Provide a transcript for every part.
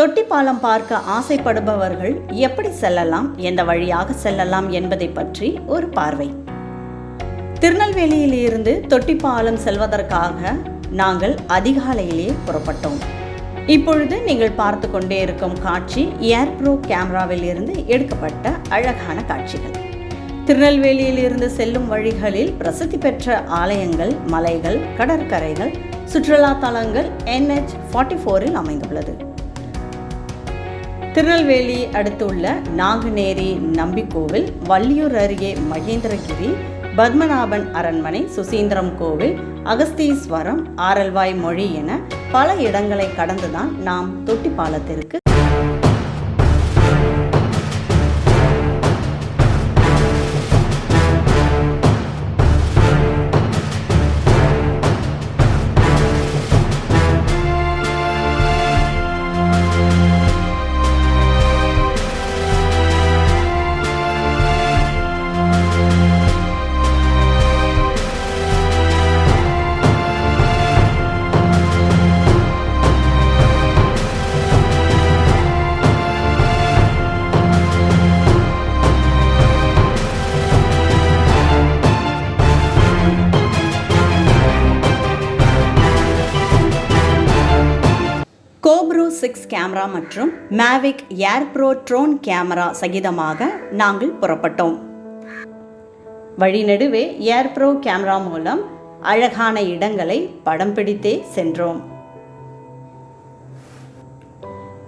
தொட்டிப்பாலம் பார்க்க ஆசைப்படுபவர்கள் எப்படி செல்லலாம் எந்த வழியாக செல்லலாம் என்பதை பற்றி ஒரு பார்வை. திருநெல்வேலியில் இருந்து செல்வதற்காக நாங்கள் அதிகாலையிலேயே புறப்பட்டோம். இப்பொழுது நீங்கள் பார்த்து கொண்டே இருக்கும் காட்சி ஏர்ப்ரோ கேமராவில் இருந்து எடுக்கப்பட்ட அழகான காட்சிகள். திருநெல்வேலியில் இருந்து செல்லும் வழிகளில் பிரசித்தி பெற்ற ஆலயங்கள் மலைகள் கடற்கரைகள் சுற்றுலா தலங்கள் என்ஹெச் ஃபார்ட்டி ஃபோரில் அமைந்துள்ளது. திருநெல்வேலி அடுத்து உள்ள நாங்குநேரி நம்பிக்கோவில் வள்ளியூர் அருகே மகேந்திரகிரி பத்மநாபன் அரண்மனை சுசீந்திரம் கோவில் அகஸ்தீஸ்வரம் ஆரல்வாய் மொழி என பல இடங்களை கடந்துதான் நாம் தொட்டி பாலத்திற்கு சிக்ஸ் கேமரா மற்றும் Mavic Air Pro drone camera சகிதமாக நாங்கள் புறப்பட்டோம். வழிநடுவே ஏர் ஏர்ப்ரோ கேமரா மூலம் அழகான இடங்களை படம் பிடித்தே சென்றோம்.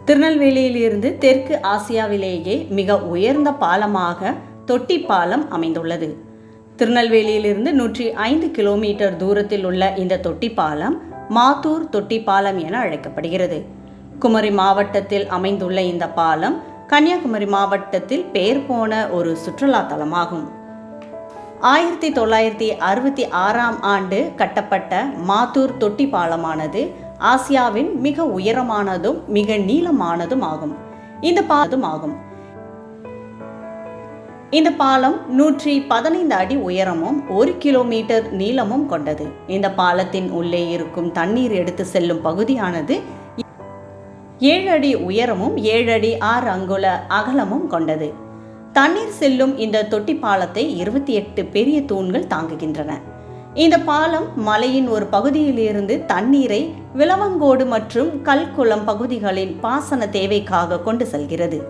திருநெல்வேலியிலிருந்து தெற்கு ஆசியாவிலேயே மிக உயர்ந்த பாலமாக தொட்டி பாலம் அமைந்துள்ளது. திருநெல்வேலியிலிருந்து நூற்றி ஐந்து கிலோமீட்டர் தூரத்தில் உள்ள இந்த தொட்டி பாலம் மாத்தூர் தொட்டி பாலம் என அழைக்கப்படுகிறது. குமரி மாவட்டத்தில் அமைந்துள்ள இந்த பாலம் கன்னியாகுமரி மாவட்டத்தில் பெயர் போன ஒரு சுற்றுலா தலமாகும். ஆயிரத்தி தொள்ளாயிரத்தி அறுபத்தி ஆறாம் ஆண்டு கட்டப்பட்ட மாத்தூர் தொட்டி பாலமானது ஆசியாவின் மிக உயரமானதும் மிக நீளமானதும் ஆகும். இந்த பாலம் ஆகும் இந்த பாலம் நூற்றி பதினைந்து அடி உயரமும் ஒரு கிலோமீட்டர் நீளமும் கொண்டது. இந்த பாலத்தின் உள்ளே இருக்கும் தண்ணீர் எடுத்து செல்லும் பகுதியானது ஏழு அடி உயரமும் ஏழு அடி ஆறு அங்குல அகலமும் கொண்டது. தண்ணீர் செல்லும் இந்த தொட்டி பாலத்தை இருபத்தி எட்டு பெரிய தூண்கள் தாங்குகின்றன. இந்த பாலம் மலையின் ஒரு பகுதியிலிருந்து தண்ணீரை விலவங்கோடு மற்றும் கல்குளம் பகுதிகளின் பாசன தேவைக்காக கொண்டு செல்கிறது.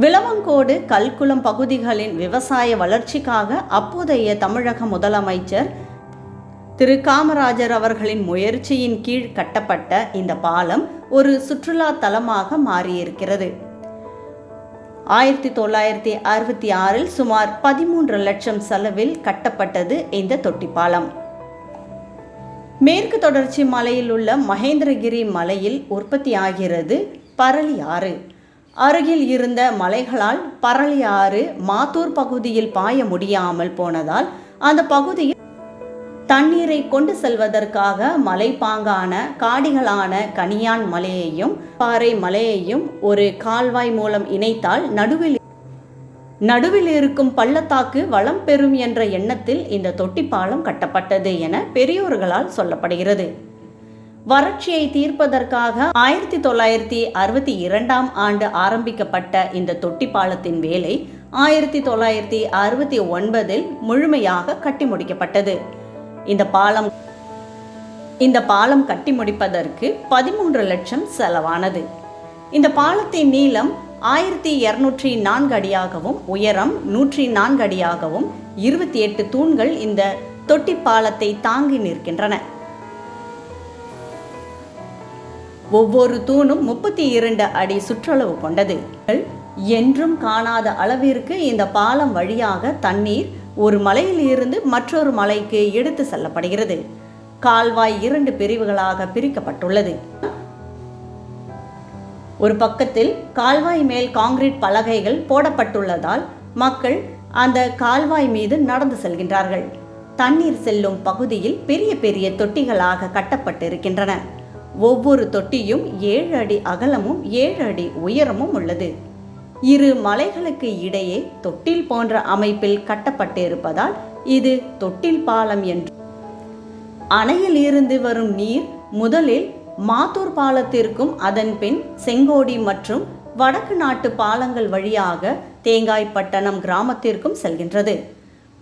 விலவங்கோடு கல்குளம் பகுதிகளின் விவசாய வளர்ச்சிக்காக அப்போதைய தமிழக முதலமைச்சர் திரு காமராஜர் அவர்களின் முயற்சியின் கீழ் கட்டப்பட்ட இந்த பாலம் ஒரு சுற்றுலா தலமாக மாறியிருக்கிறது. ஆயிரத்தி தொள்ளாயிரத்தி அறுபத்தி ஆறில் சுமார் பதிமூன்று லட்சம் செலவில் கட்டப்பட்டது இந்த தொட்டிப்பாலம். மேற்கு தொடர்ச்சி மலையில் உள்ள மகேந்திரகிரி மலையில் உற்பத்தியாகிறது பரளி ஆறு. அருகில் இருந்த மலைகளால் பரளி ஆறு மாத்தூர் பகுதியில் பாய முடியாமல் போனதால் அந்த பகுதியில் தண்ணீரை கொண்டு செல்வதற்காக மலைப்பாங்கான காடிகளான கனியான் மலையையும் பாறை மலையையும் ஒரு கால்வாய் மூலம் இணைத்தால் நடுவில் நடுவில் இருக்கும் பள்ளத்தாக்கு வளம் பெறும் என்ற எண்ணத்தில் இந்த தொட்டி பாலம் கட்டப்பட்டது என பெரியோர்களால் சொல்லப்படுகிறது. வறட்சியை தீர்ப்பதற்காக ஆயிரத்தி தொள்ளாயிரத்தி அறுபத்தி இரண்டாம் ஆண்டு ஆரம்பிக்கப்பட்ட இந்த தொட்டி பாலத்தின் வேலை ஆயிரத்தி தொள்ளாயிரத்தி அறுபத்தி ஒன்பதில் முழுமையாக கட்டி முடிக்கப்பட்டது. இந்த பாலம் இந்த பாலம் கட்டி முடிப்பதற்கு பதிமூன்று லட்சம் செலவானது. இந்த பாலத்தின் நீளம் ஆயிரத்தி இருநூற்றி நான்கு அடியாகவும் உயரம் நூற்றி நான்கு அடியாகவும் இருபத்தி எட்டு தூண்கள் இந்த தொட்டி பாலத்தை தாங்கி நிற்கின்றன. ஒவ்வொரு தூணும் முப்பத்தி இரண்டு அடி சுற்றளவு கொண்டது. என்றும் காணாத அளவிற்கு இந்த பாலம் வழியாக தண்ணீர் ஒரு மலையில் இருந்து மற்றொரு மலைக்கு எடுத்து செல்லப்படுகிறது. கால்வாய் இரண்டு பிரிவுகளாக பிரிக்கப்பட்டுள்ளது. ஒரு பக்கத்தில் கால்வாய் மேல் காங்கிரீட் பலகைகள் போடப்பட்டுள்ளதால் மக்கள் அந்த கால்வாய் மீது நடந்து செல்கின்றார்கள். தண்ணீர் செல்லும் பகுதியில் பெரிய பெரிய தொட்டிகளாக கட்டப்பட்டிருக்கின்றன. ஒவ்வொரு தொட்டியும் ஏழு அடி அகலமும் ஏழு அடி உயரமும் உள்ளது. இரு மலைகளுக்கு இடையே தொட்டில் போன்ற அமைப்பில் கட்டப்பட்டிருப்பதால் இது தொட்டில் பாலம் என்று. அணையில் இருந்து வரும் நீர் முதலில் மாத்தூர் பாலத்திற்கும் அதன் பின் செங்கோடி மற்றும் வடக்கு நாட்டு பாலங்கள் வழியாக தேங்காய்பட்டணம் கிராமத்திற்கும் செல்கின்றது.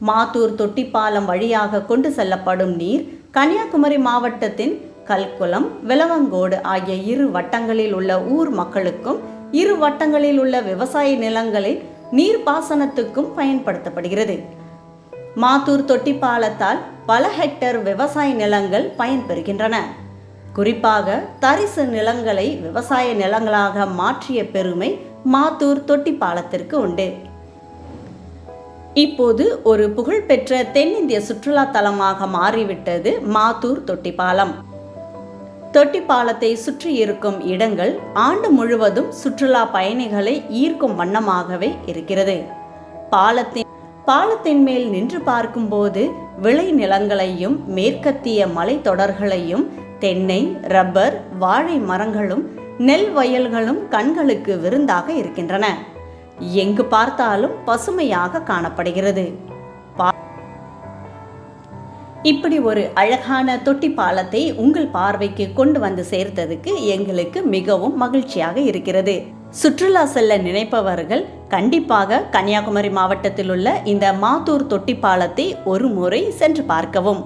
மாத்தூர் தொட்டிப்பாலம் வழியாக கொண்டு செல்லப்படும் நீர் கன்னியாகுமரி மாவட்டத்தின் கல்குளம் விலவங்கோடு ஆகிய இரு வட்டங்களில் உள்ள ஊர் மக்களுக்கும் இரு வட்டங்களில் உள்ள விவசாய நிலங்களில் நீர்ப்பாசனத்துக்கும் பயன்படுத்தப்படுகிறது. மாத்தூர் தொட்டிப்பாலத்தால் பல ஹெக்டர் விவசாய நிலங்கள் பயன்பெறுகின்றன. குறிப்பாக தரிசு நிலங்களை விவசாய நிலங்களாக மாற்றிய பெருமை மாத்தூர் தொட்டிப்பாலத்திற்கு உண்டு. இப்போது ஒரு புகழ்பெற்ற தென்னிந்திய சுற்றுலா தலமாக மாறிவிட்டது மாத்தூர் தொட்டிப்பாலம். தொட்டிப்பாலத்தை சுற்றி இருக்கும் இடங்கள் ஆண்டு முழுவதும் சுற்றுலா பயணிகளை ஈர்க்கும் வண்ணமாகவே இருக்கிறது. பாலத்தின் பாலத்தின் மேல் நின்று பார்க்கும்போது விளை நிலங்களையும் மேற்கத்திய மலைத்தொடர்களையும் தென்னை ரப்பர் வாழை மரங்களும் நெல் வயல்களும் கண்களுக்கு விருந்தாக இருக்கின்றன. எங்கு பார்த்தாலும் பசுமையாக காணப்படுகிறது. பா- இப்படி ஒரு அழகான தொட்டி பாலத்தை உங்கள் பார்வைக்கு கொண்டு வந்து சேர்த்ததுக்கு எங்களுக்கு மிகவும் மகிழ்ச்சியாக இருக்கிறது. சுற்றுலா செல்ல நினைப்பவர்கள் கண்டிப்பாக கன்னியாகுமரி மாவட்டத்தில் உள்ள இந்த மாத்தூர் தொட்டி பாலத்தை ஒரு முறை சென்று பார்க்கவும்.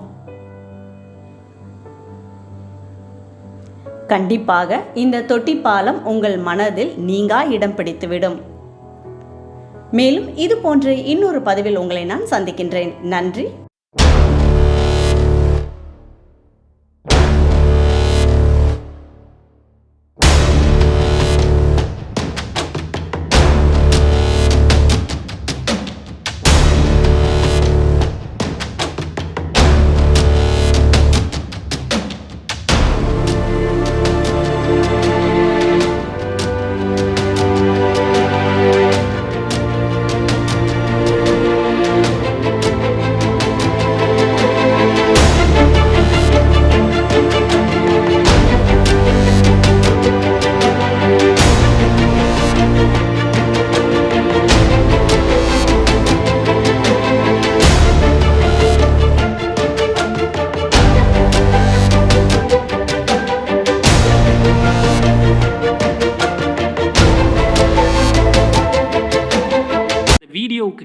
கண்டிப்பாக இந்த தொட்டி பாலம் உங்கள் மனதில் நீங்கா இடம் பிடித்துவிடும். மேலும் இது போன்ற இன்னொரு பதிவில் உங்களை நான் சந்திக்கின்றேன். நன்றி.